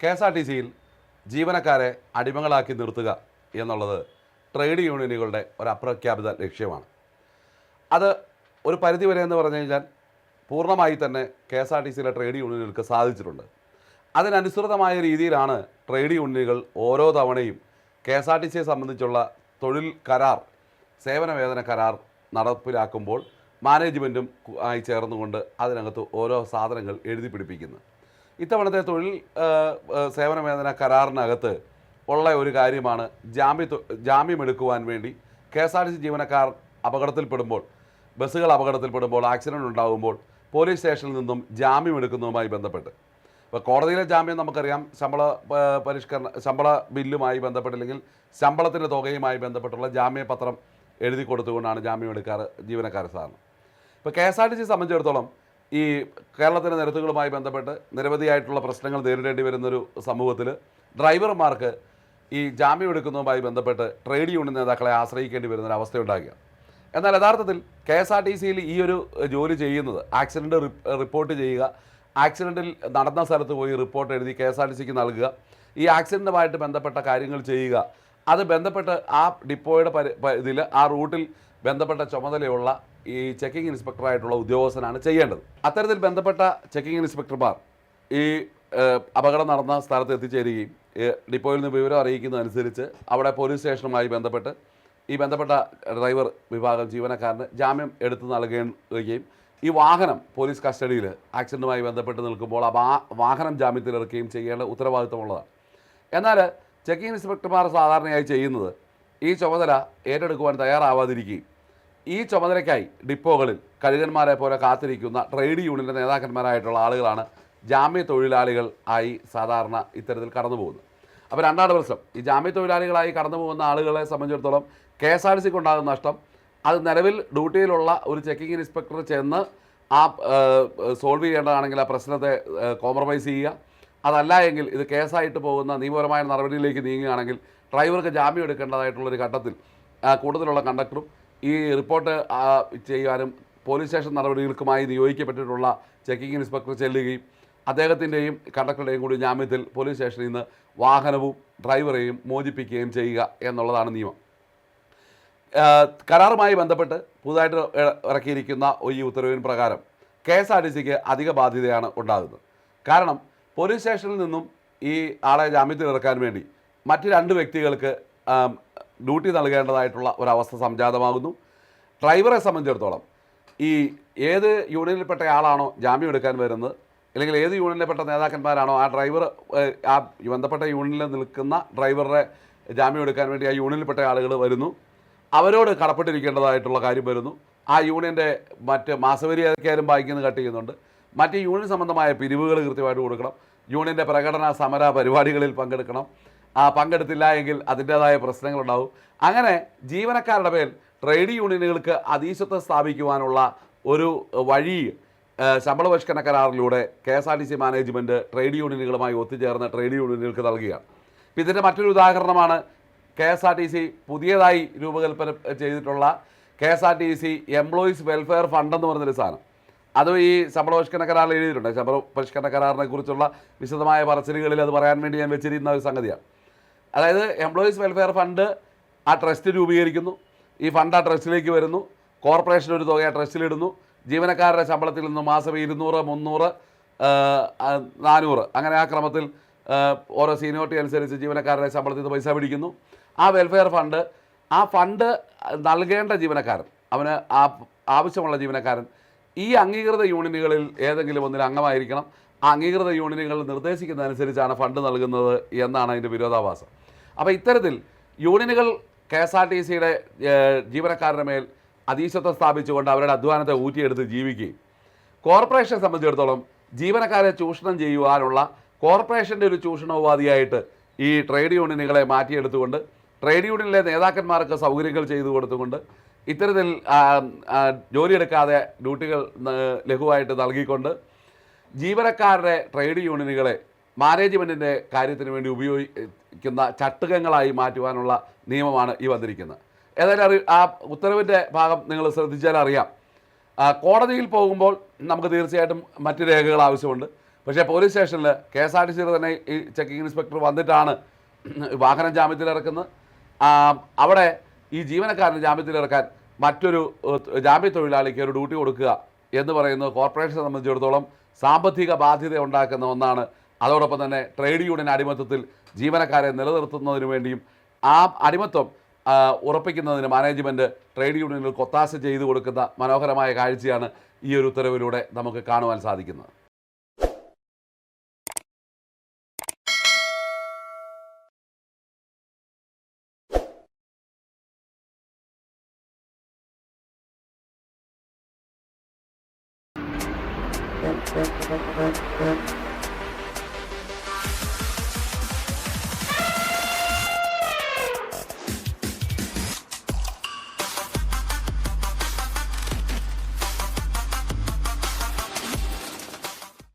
K S R T സിയിൽ ജീവനക്കാരെ അടിമകളാക്കി നിർത്തുക എന്നുള്ളത് ട്രേഡ് യൂണിയനുകളുടെ ഒരു അപ്രഖ്യാപിത ലക്ഷ്യമാണ്. അത് ഒരു പരിധിവരെ എന്ന് പറഞ്ഞു കഴിഞ്ഞാൽ പൂർണമായി തന്നെ കെ എസ് ആർ ടി സിയിലെ ട്രേഡ് യൂണിയനുകൾക്ക് സാധിച്ചിട്ടുണ്ട്. അതിനനുസൃതമായ രീതിയിലാണ് ട്രേഡ് യൂണിയനുകൾ ഓരോ തവണയും കെ എസ് ആർ ടി സിയെ സംബന്ധിച്ചുള്ള തൊഴിൽ കരാർ സേവന വേതന കരാർ നടപ്പിലാക്കുമ്പോൾ മാനേജ്മെന്റും ആയി ചേർന്നുകൊണ്ട് അതിനകത്ത് ഓരോ സാധനങ്ങൾ എഴുതി പിടിപ്പിക്കുന്നു. ഇത്തവണത്തെ തൊഴിൽ സേവന വേതന കരാറിനകത്ത് ഉള്ള ഒരു കാര്യമാണ് ജാമ്യ ജാമ്യം എടുക്കുവാൻ വേണ്ടി K S R T C ജീവനക്കാർ അപകടത്തിൽപ്പെടുമ്പോൾ ബസ്സുകൾ അപകടത്തിൽപ്പെടുമ്പോൾ ആക്സിഡന്റ് ഉണ്ടാകുമ്പോൾ പോലീസ് സ്റ്റേഷനിൽ നിന്നും ജാമ്യം എടുക്കുന്നതുമായി ബന്ധപ്പെട്ട്. ഇപ്പോൾ കോടതിയിലെ ജാമ്യം നമുക്കറിയാം ശമ്പള പരിഷ്കരണ ശമ്പള ബില്ലുമായി ബന്ധപ്പെട്ടില്ലെങ്കിൽ ശമ്പളത്തിന്റെ തുകയുമായി ബന്ധപ്പെട്ടുള്ള ജാമ്യപത്രം എഴുതി കൊടുത്തുകൊണ്ടാണ് ജാമ്യം എടുക്കാറ് ജീവനക്കാർ സാധാരണ. ഇപ്പോൾ K S R T C സംബന്ധിച്ചിടത്തോളം ഈ കേരളത്തിലെ നിരത്തുകളുമായി ബന്ധപ്പെട്ട് നിരവധിയായിട്ടുള്ള പ്രശ്നങ്ങൾ നേരിടേണ്ടി വരുന്നൊരു സമൂഹത്തിൽ ഡ്രൈവർമാർക്ക് ഈ ജാമ്യം എടുക്കുന്നതുമായി ബന്ധപ്പെട്ട് ട്രേഡ് യൂണിയൻ നേതാക്കളെ ആശ്രയിക്കേണ്ടി വരുന്നൊരു അവസ്ഥയുണ്ടാകുക. എന്നാൽ യഥാർത്ഥത്തിൽ കെ എസ് ആർ ടി സിയിൽ ഈ ഒരു ജോലി ചെയ്യുന്നത് ആക്സിഡന്റ് റിപ്പോർട്ട് ചെയ്യുക ആക്സിഡന്റിൽ നടന്ന സ്ഥലത്ത് പോയി റിപ്പോർട്ട് എഴുതി കെ എസ് ആർ ടി സിക്ക് നൽകുക ഈ ആക്സിഡന്റുമായിട്ട് ബന്ധപ്പെട്ട കാര്യങ്ങൾ ചെയ്യുക അത് ബന്ധപ്പെട്ട് ആ ഡിപ്പോയുടെ പരി ഇതിൽ ആ റൂട്ടിൽ ബന്ധപ്പെട്ട ചുമതലയുള്ള ഈ ചെക്കിംഗ് ഇൻസ്പെക്ടറായിട്ടുള്ള ഉദ്യോഗസ്ഥനാണ് ചെയ്യേണ്ടത്. അത്തരത്തിൽ ബന്ധപ്പെട്ട ചെക്കിംഗ് ഇൻസ്പെക്ടർമാർ ഈ അപകടം നടന്ന സ്ഥലത്ത് എത്തിച്ചേരുകയും ഡിപ്പോയിൽ നിന്ന് വിവരം അറിയിക്കുന്നതനുസരിച്ച് അവിടെ പോലീസ് സ്റ്റേഷനുമായി ബന്ധപ്പെട്ട് ഈ ബന്ധപ്പെട്ട ഡ്രൈവർ വിഭാഗം ജീവനക്കാരന് ജാമ്യം എടുത്തു നൽകുകയും ഈ വാഹനം പോലീസ് കസ്റ്റഡിയിൽ ആക്സിഡന്റുമായി ബന്ധപ്പെട്ട് നിൽക്കുമ്പോൾ ആ വാഹനം ജാമ്യത്തിലിറക്കുകയും ചെയ്യേണ്ട ഉത്തരവാദിത്തമുള്ളതാണ്. എന്നാൽ ചെക്കിംഗ് ഇൻസ്പെക്ടർമാർ സാധാരണയായി ചെയ്യുന്നത് ഈ ചുമതല ഏറ്റെടുക്കുവാൻ തയ്യാറാവാതിരിക്കുകയും ഈ ചുമതലയ്ക്കായി ഡിപ്പോകളിൽ കഴുകന്മാരെ പോലെ കാത്തിരിക്കുന്ന ട്രേഡ് യൂണിയന്റെ നേതാക്കന്മാരായിട്ടുള്ള ആളുകളാണ് ജാമ്യ തൊഴിലാളികൾ ആയി സാധാരണ ഇത്തരത്തിൽ കടന്നു പോകുന്നത്. അപ്പോൾ രണ്ടാണ് പ്രശ്നം ഈ ജാമ്യ തൊഴിലാളികളായി കടന്നു പോകുന്ന ആളുകളെ സംബന്ധിച്ചിടത്തോളം കെ എസ് ആർ ടി സിക്ക് ഉണ്ടാകുന്ന നഷ്ടം അത് നിലവിൽ ഡ്യൂട്ടിയിലുള്ള ഒരു ചെക്കിംഗ് ഇൻസ്പെക്ടർ ചെന്ന് ആ സോൾവ് ചെയ്യേണ്ടതാണെങ്കിൽ ആ പ്രശ്നത്തെ കോംപ്രമൈസ് ചെയ്യുക. അതല്ല എങ്കിൽ ഇത് കേസായിട്ട് പോകുന്ന നിയമപരമായ നടപടിയിലേക്ക് നീങ്ങുകയാണെങ്കിൽ ഡ്രൈവർക്ക് ജാമ്യം എടുക്കേണ്ടതായിട്ടുള്ളൊരു ഘട്ടത്തിൽ ആ, കൂടുതലുള്ള കണ്ടക്ടറും ഈ റിപ്പോർട്ട് ചെയ്യാനും പോലീസ് സ്റ്റേഷൻ നടപടികൾക്കുമായി നിയോഗിക്കപ്പെട്ടിട്ടുള്ള ചെക്കിംഗ് ഇൻസ്പെക്ടർ ചെല്ലുകയും അദ്ദേഹത്തിന്റെയും കണ്ടക്ടറുടെയും കൂടി ജാമ്യത്തിൽ പോലീസ് സ്റ്റേഷനിൽ നിന്ന് വാഹനവും ഡ്രൈവറെയും മോചിപ്പിക്കുകയും ചെയ്യുക എന്നുള്ളതാണ് നിയമം. കരാറുമായി ബന്ധപ്പെട്ട് പുതുതായിട്ട് ഇറക്കിയിരിക്കുന്ന ഈ ഉത്തരവിന് പ്രകാരം കെ എസ് ആർ ടി സിക്ക് അധിക ബാധ്യതയാണ് ഉണ്ടാകുന്നത്. കാരണം പോലീസ് സ്റ്റേഷനിൽ നിന്നും ഈ ആളെ ജാമ്യത്തിൽ ഇറക്കാൻ വേണ്ടി മറ്റ് രണ്ട് വ്യക്തികൾക്ക് ഡ്യൂട്ടി നൽകേണ്ടതായിട്ടുള്ള ഒരവസ്ഥ സംജാതമാകുന്നു. ഡ്രൈവറെ സംബന്ധിച്ചിടത്തോളം ഈ ഏത് യൂണിയനിൽപ്പെട്ട ആളാണോ ജാമ്യം എടുക്കാൻ വരുന്നത് അല്ലെങ്കിൽ ഏത് യൂണിയനിൽപ്പെട്ട നേതാക്കന്മാരാണോ ആ ഡ്രൈവർ ആ ബന്ധപ്പെട്ട യൂണിയനിൽ നിൽക്കുന്ന ഡ്രൈവറുടെ ജാമ്യം എടുക്കാൻ വേണ്ടി ആ യൂണിയനിൽപ്പെട്ട ആളുകൾ വരുന്നു. അവരോട് കടപ്പെട്ടിരിക്കേണ്ടതായിട്ടുള്ള കാര്യം വരുന്നു. ആ യൂണിയന്റെ മറ്റ് മാസവരിയായാലും നിന്ന് കട്ട് ചെയ്യുന്നുണ്ട്. മറ്റ് യൂണിയൻ സംബന്ധമായ പിരിവുകൾ കൃത്യമായിട്ട് കൊടുക്കണം. യൂണിയന്റെ പ്രകടന സമര പരിപാടികളിൽ പങ്കെടുക്കണം. പങ്കെടുത്തില്ല എങ്കിൽ അതിന്റേതായ പ്രശ്നങ്ങളുണ്ടാവും. അങ്ങനെ ജീവനക്കാരുടെ മേൽ ട്രേഡ് യൂണിയനുകൾക്ക് അതീശത്വം സ്ഥാപിക്കുവാനുള്ള ഒരു വഴി ശമ്പള പരിഷ്കരണ കരാറിലൂടെ K S R T C management trade യൂണിയനുകളുമായി ഒത്തുചേർന്ന് ട്രേഡ് യൂണിയനുകൾക്ക് നൽകുകയാണ്. ഇപ്പം ഇതിന്റെ മറ്റൊരു ഉദാഹരണമാണ് K S R T C പുതിയതായി രൂപകൽപ്പന ചെയ്തിട്ടുള്ള K S R T C employees welfare fund എന്ന് പറഞ്ഞൊരു സാധനം. അത് ഈ ശമ്പള പരിഷ്കരണ കരാറിൽ എഴുതിയിട്ടുണ്ട്. ശമ്പള പരിഷ്കരണ കരാറിനെ കുറിച്ചുള്ള വിശദമായ പറച്ചിലുകളിൽ അത് പറയാൻ വേണ്ടി ഞാൻ വെച്ചിരിക്കുന്ന ഒരു സംഗതിയാണ്. അതായത് എംപ്ലോയീസ് വെൽഫെയർ ഫണ്ട് ആ ട്രസ്റ്റ് രൂപീകരിക്കുന്നു. ഈ ഫണ്ട് ആ ട്രസ്റ്റിലേക്ക് വരുന്നു. കോർപ്പറേഷൻ ഒരു തുക ആ ട്രസ്റ്റിലിടുന്നു ജീവനക്കാരുടെ ശമ്പളത്തിൽ നിന്ന് മാസം ഇരുന്നൂറ് മുന്നൂറ് നാനൂറ്. അങ്ങനെ ആ ക്രമത്തിൽ ഓരോ സീനിയോറിറ്റി അനുസരിച്ച് ജീവനക്കാരുടെ ശമ്പളത്തിൽ നിന്ന് പൈസ പിടിക്കുന്നു. ആ വെൽഫെയർ ഫണ്ട് ആ ഫണ്ട് നൽകേണ്ട ജീവനക്കാരൻ അവന് ആ ആവശ്യമുള്ള ജീവനക്കാരൻ ഈ അംഗീകൃത യൂണിയനുകളിൽ ഏതെങ്കിലും ഒന്നിൽ അംഗമായിരിക്കണം. ആ അംഗീകൃത യൂണിയനുകൾ നിർദ്ദേശിക്കുന്നതനുസരിച്ചാണ് ഫണ്ട് നൽകുന്നത് എന്നാണ് അതിന്റെ വിരോധാഭാസം. അപ്പോൾ ഇത്തരത്തിൽ യൂണിയനുകൾ കെ എസ് ആർ ടി സിയുടെ ജീവനക്കാരുടെ മേൽ അതീശത്വം സ്ഥാപിച്ചുകൊണ്ട് അവരുടെ അധ്വാനത്തെ ഊറ്റിയെടുത്ത് ജീവിക്കുകയും. കോർപ്പറേഷനെ സംബന്ധിച്ചിടത്തോളം ജീവനക്കാരെ ചൂഷണം ചെയ്യുവാനുള്ള കോർപ്പറേഷന്റെ ഒരു ചൂഷണോപാധിയായിട്ട് ഈ ട്രേഡ് യൂണിയനുകളെ മാറ്റിയെടുത്തുകൊണ്ട് ട്രേഡ് യൂണിയനിലെ നേതാക്കന്മാർക്ക് സൗകര്യങ്ങൾ ചെയ്തു കൊടുത്തുകൊണ്ട് ഇത്തരത്തിൽ ജോലിയെടുക്കാതെ ഡ്യൂട്ടികൾ ലഘുവായിട്ട് നൽകിക്കൊണ്ട് ജീവനക്കാരുടെ ട്രേഡ് യൂണിയനുകളെ മാനേജ്മെന്റിന്റെ കാര്യത്തിന് വേണ്ടി ഉപയോഗിക്കുന്ന ചട്ടുകങ്ങളായി മാറ്റുവാനുള്ള നിയമമാണ് ഈ വന്നിരിക്കുന്നത്. ഏതായാലും അറി ആ ഉത്തരവിന്റെ ഭാഗം നിങ്ങൾ ശ്രദ്ധിച്ചാൽ അറിയാം. കോടതിയിൽ പോകുമ്പോൾ നമുക്ക് തീർച്ചയായിട്ടും മറ്റ് രേഖകൾ ആവശ്യമുണ്ട്. പക്ഷേ പോലീസ് സ്റ്റേഷനിൽ കെ എസ് ആർ ടി സിയിൽ തന്നെ ഈ ചെക്കിംഗ് ഇൻസ്പെക്ടർ വന്നിട്ടാണ് വാഹനം ജാമ്യത്തിലിറക്കുന്നത് അവിടെ ഈ ജീവനക്കാരന് ജാമ്യത്തിലിറക്കാൻ മറ്റൊരു ജാമ്യ തൊഴിലാളിക്ക് ഒരു ഡ്യൂട്ടി കൊടുക്കുക എന്ന് പറയുന്നത് കോർപ്പറേഷനെ സംബന്ധിച്ചിടത്തോളം സാമ്പത്തിക ബാധ്യത ഉണ്ടാക്കുന്ന ഒന്നാണ് അതോടൊപ്പം തന്നെ ട്രേഡ് യൂണിയൻ അടിമത്തത്തിൽ ജീവനക്കാരെ നിലനിർത്തുന്നതിന് വേണ്ടിയും ആ അടിമത്വം ഉറപ്പിക്കുന്നതിന് മാനേജ്മെന്റ് ട്രേഡ് യൂണിയനുകൾ കൊത്താശ ചെയ്തു കൊടുക്കുന്ന മനോഹരമായ കാഴ്ചയാണ് ഈ ഒരു ഉത്തരവിലൂടെ നമുക്ക് കാണുവാൻ സാധിക്കുന്നത്.